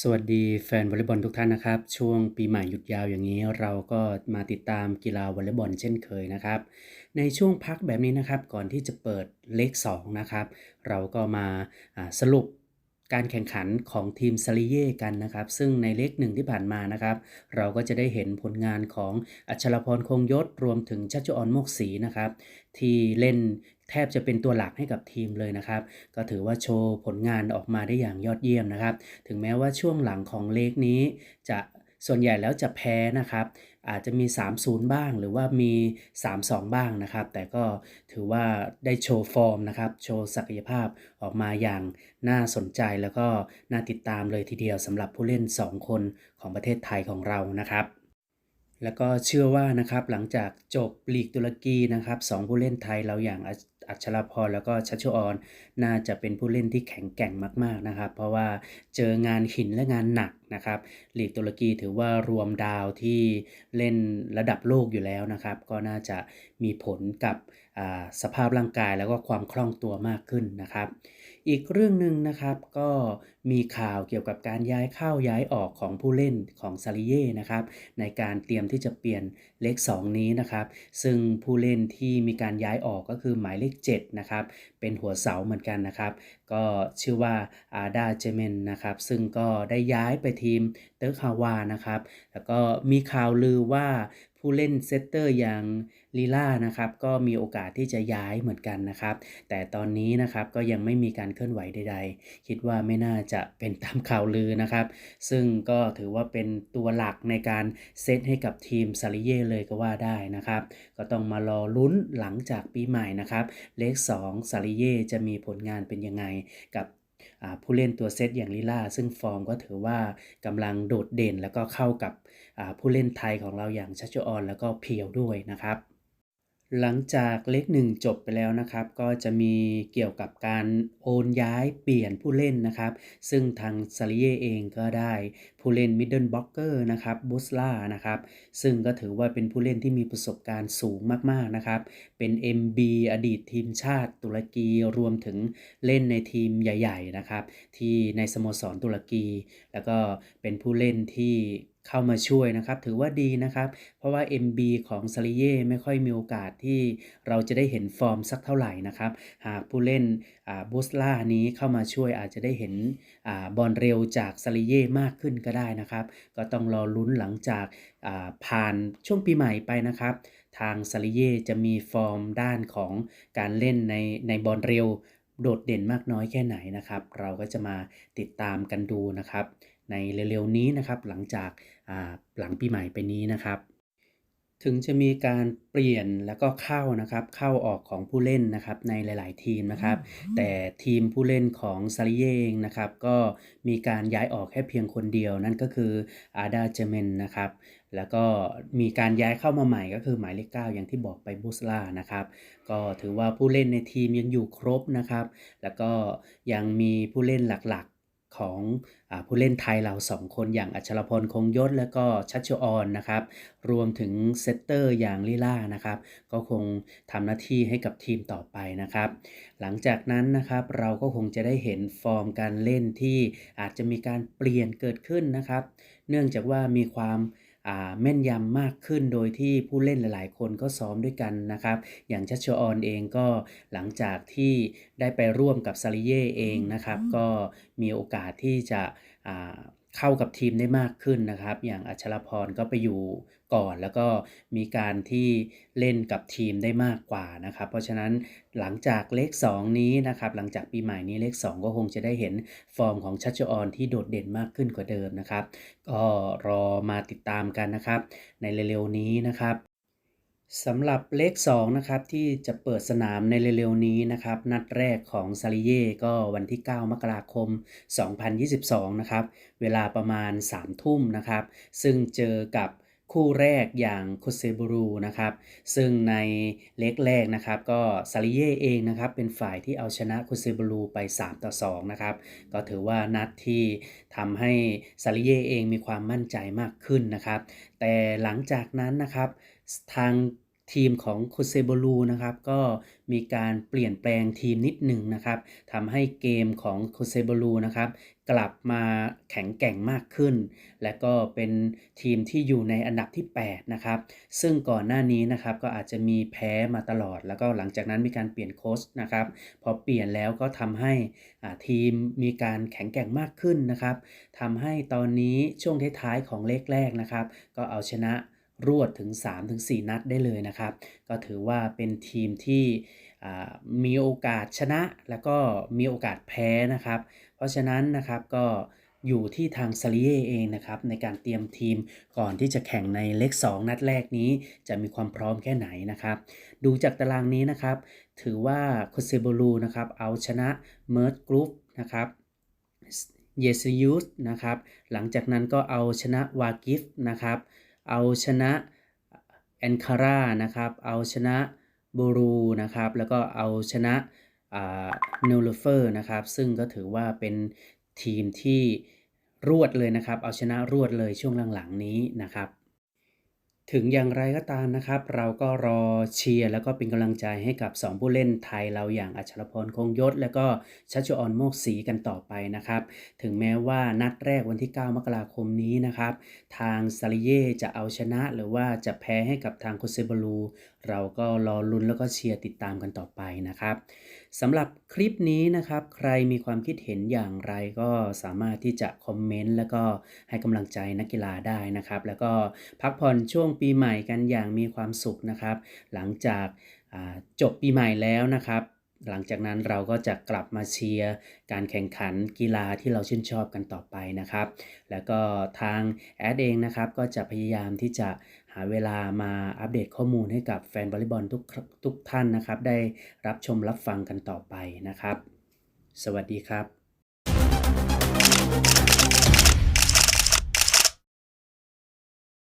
สวัสดีแฟนวอลเลย์บอลทุกท่านนะครับ ช่วงปีใหม่หยุดยาวอย่างนี้ เราก็มาติดตามกีฬาวอลเลย์บอลเช่นเคยนะครับ ในช่วงพักแบบนี้นะครับ ก่อนที่จะเปิดเลข2นะครับ เราก็มาอ่าสรุป การแข่งขันของทีมซาลิเย่กันนะครับ ซึ่งในเลขหนึ่งที่ผ่านมานะครับ เราก็จะได้เห็นผลงานของอัชรพรคงยศรวมถึงชัชออนโมกศรีนะครับ ที่เล่นแทบจะเป็นตัวหลักให้กับทีมเลยนะครับ ก็ถือว่าโชว์ผลงานออกมาได้อย่างยอดเยี่ยมนะครับ ถึงแม้ว่าช่วงหลังของเลขนี้จะ ส่วนใหญ่แล้วจะแพ้นะครับ อาจจะมี 3-0 บ้าง หรือว่ามี 3-2 บ้างนะครับ แต่ก็ถือว่าได้โชว์ฟอร์มนะครับ โชว์ศักยภาพออกมาอย่างน่าสนใจแล้วก็น่าติดตามเลยทีเดียวสำหรับผู้เล่น 2 คนของประเทศไทยของเรานะครับ แล้วก็เชื่อว่านะครับหลังจากจบลีกตุรกีนะครับสองผู้เล่นไทยเราอย่างอัชราพรแล้วก็ชัชวอนน่าจะเป็นผู้เล่นที่แข็งแกร่งมากๆนะครับ เพราะว่าเจองานหินและงานหนักนะครับลีกตุรกีถือว่ารวมดาวที่เล่นระดับโลกอยู่แล้วนะครับ ก็น่าจะมีผลกับสภาพร่างกายแล้วก็ความคล่องตัวมากขึ้นนะครับ อีกเรื่องหนึ่งนะครับก็มีข่าวเกี่ยวกับการย้ายเข้าย้ายออกของผู้เล่นของซาริเย่นะครับในการเตรียมที่จะเปลี่ยนเลข 2 นี้นะครับซึ่งผู้เล่นที่มีการย้ายออกก็คือหมายเลข7นะครับเป็นหัวเสาเหมือนกันนะครับ ก็ชื่อว่าอาดาเจเมนนะครับซึ่งก็ได้ย้ายไปทีมเติร์กฮาวานะครับแล้วก็มีข่าวลือว่า ผู้เล่นเซตเตอร์อย่างลีล่านะครับก็มีโอกาสที่จะย้ายเหมือนกันนะครับ แต่ตอนนี้นะครับก็ยังไม่มีการเคลื่อนไหวใด ๆ คิดว่าไม่น่าจะเป็นตามข่าวลือนะครับ ซึ่งก็ถือว่าเป็นตัวหลักในการเซตให้กับทีมซาริเย่เลยก็ว่าได้นะครับ ก็ต้องมารอลุ้นหลังจากปีใหม่นะครับ เลข2ซาริเย่จะมีผลงานเป็นยังไงกับ ผู้เล่นตัวเซตอย่างลิล่าซึ่งฟอร์มก็ถือว่ากำลังโดดเด่นแล้วก็เข้ากับผู้เล่นไทยของเราอย่างชัชออนแล้วก็เพียวด้วยนะครับ หลังจากเลขหนึ่งจบไปแล้วนะครับ ก็จะมีเกี่ยวกับการโอนย้ายเปลี่ยนผู้เล่นนะครับ ซึ่งทางซาริเยเองก็ได้ผู้เล่นมิดเดิลบล็อกเกอร์นะครับบุสลานะครับ ซึ่งก็ถือว่าเป็นผู้เล่นที่มีประสบการณ์สูงมากๆนะครับ เป็น MB อดีตทีมชาติตุรกีรวมถึงเล่นในทีมใหญ่ ๆนะครับ ที่ในสโมสรตุรกี แล้วก็เป็นผู้เล่นที่ เข้ามาช่วยนะครับ ถือว่าดีนะครับ เพราะว่า MB ของซาริเย่ไม่ค่อยมีโอกาสที่เราจะได้เห็นฟอร์มสักเท่าไหร่นะครับ หากผู้เล่นบูสล่านี้เข้ามาช่วยอาจจะได้เห็นบอลเร็วจากซาริเย่มากขึ้นก็ได้นะครับ ก็ต้องรอลุ้นหลังจากผ่านช่วงปีใหม่ไปนะครับ ทางซาริเย่จะมีฟอร์มด้านของการเล่นในในบอลเร็วโดดเด่นมากน้อยแค่ไหนนะครับ เราก็จะมาติดตามกันดูนะครับ ในเร็วๆนี้นะครับ หลังจากหลังปีใหม่ไปนี้นะครับ ถึงจะมีการเปลี่ยนแล้วก็เข้านะครับเข้าออกของผู้เล่นนะครับในหลาย ๆ ทีมนะครับ แต่ทีมผู้เล่นของซาริเยเองนะครับ ก็มีการย้ายออกแค่เพียงคนเดียวนั่นก็คืออาดาเจเมนนะครับแล้วก็มีการย้ายเข้ามาใหม่ก็คือหมายเลข9อย่างที่บอกไปบุสลานะครับ ก็ถือว่าผู้เล่นในทีมยังอยู่ครบนะครับ แล้วก็ยังมีผู้เล่นหลัก ของอผู้เล่นไทยเราสองคนอย่างอัชรพลคงยศและก็ชัชออนนะครับ รวมถึงเซตเตอร์อย่างลิล่านะครับ ก็คงทำหน้าที่ให้กับทีมต่อไปนะครับ หลังจากนั้นนะครับเราก็คงจะได้เห็นฟอร์มการเล่นที่อาจจะมีการเปลี่ยนเกิดขึ้นนะครับ เนื่องจากว่ามีความ แม่นยำมากขึ้นโดยที่ผู้เล่นหลาย ๆ คนก็ซ้อมด้วยกันนะครับ อย่างชัชออนเองก็หลังจากที่ได้ไปร่วมกับซาริเย่เองนะครับ ก็มีโอกาสที่จะ เข้ากับทีมได้มากขึ้นนะครับ อย่างอัชรพรก็ไปอยู่ก่อน แล้วก็มีการที่เล่นกับทีมได้มากกว่านะครับ เพราะฉะนั้นหลังจากเลข 2 นี้นะครับ หลังจากปีใหม่นี้เลข 2 ก็คงจะได้เห็นฟอร์มของชัชออนที่โดดเด่นมากขึ้นกว่าเดิมนะครับ ก็รอมาติดตามกันนะครับ ในเร็วๆนี้นะครับ สำหรับเลข 2 นะครับ ที่จะเปิดสนามในเร็วๆนี้นะครับ นัดแรกของซาริเย่ก็วันที่ 9 มกราคม 2022 นะครับ เวลาประมาณ 3 ทุ่มนะครับ ซึ่งเจอกับคู่แรกอย่างโคเซบูรูนะครับ ซึ่งในเล็กแรกนะครับ ก็ซาริเย่เองนะครับ เป็นฝ่ายที่เอาชนะโคเซบูรูไป 3 ต่อ 2 นะครับ ก็ถือว่านัดที่ทำให้ซาริเย่เองมีความมั่นใจมากขึ้นนะครับ แต่หลังจากนั้นนะครับ ทางทีมของโคเซโบลูนะครับก็มีการเปลี่ยนแปลงทีมนิดหนึ่งนะครับทำให้เกมของโคเซโบลูนะครับกลับมาแข็งแกร่งมากขึ้น และก็เป็นทีมที่อยู่ในอันดับที่ 8 นะครับ ซึ่งก่อนหน้านี้นะครับก็อาจจะมีแพ้มาตลอด แล้วก็หลังจากนั้นมีการเปลี่ยนโค้ชนะครับพอเปลี่ยนแล้วก็ทำให้ทีมมีการแข็งแกร่งมากขึ้นนะครับทำให้ตอนนี้ช่วงท้ายๆของเลขแรกนะครับ ก็เอาชนะ รวดถึง 3-4 นัดได้เลยนะครับ ก็ถือว่าเป็นทีมที่มีโอกาสชนะแล้วก็มีโอกาสแพ้นะครับ เพราะฉะนั้นนะครับก็อยู่ที่ทางซาริเยเองนะครับในการเตรียมทีมก่อนที่จะแข่งในเลข2นัดแรกนี้ จะมีความพร้อมแค่ไหนนะครับ ดูจากตารางนี้นะครับ ถือว่าโคเซโบลูนะครับเอาชนะเมิร์ดกรุ๊ปนะครับเยซิยุสนะครับหลังจากนั้นก็เอาชนะวากิฟนะครับ เอาชนะแอนคาร่านะครับ เอาชนะบูรูนะครับ แล้วก็เอาชนะเนลเฟอร์นะครับ ซึ่งก็ถือว่าเป็นทีมที่รวดเลยนะครับ เอาชนะรวดเลยช่วงหลังๆนี้นะครับ ถึงอย่างไรก็ตามนะครับ เราก็รอเชียร์แล้วก็เป็นกำลังใจให้กับ 2 ผู้เล่นไทยเราอย่างอัชรพรคงยศ และก็ชัชออนโมกศรีกันต่อไปนะครับ ถึงแม้ว่านัดแรกวันที่ 9 มกราคมนี้นะครับ ทางซาริเย่จะเอาชนะหรือว่าจะแพ้ให้กับทางโคเซบลู เราก็รอลุ้นแล้วก็เชียร์ติดตามกันต่อไปนะครับสำหรับคลิปนี้นะครับ ใครมีความคิดเห็นอย่างไรก็สามารถที่จะคอมเมนต์แล้วก็ให้กำลังใจนักกีฬาได้นะครับ แล้วก็พักผ่อนช่วงปีใหม่กันอย่างมีความสุขนะครับ หลังจากจบปีใหม่แล้วนะครับ หลังจากนั้นเราก็จะกลับมาเชียร์การแข่งขันกีฬาที่เราชื่นชอบกันต่อไปนะครับ แล้วก็ทางแอดเองนะครับก็จะพยายามที่จะ หาเวลามาอัปเดตข้อมูลให้กับแฟนบอลลีบอลทุกทุกท่านนะครับ ได้รับชมรับฟังกันต่อไปนะครับ สวัสดีครับ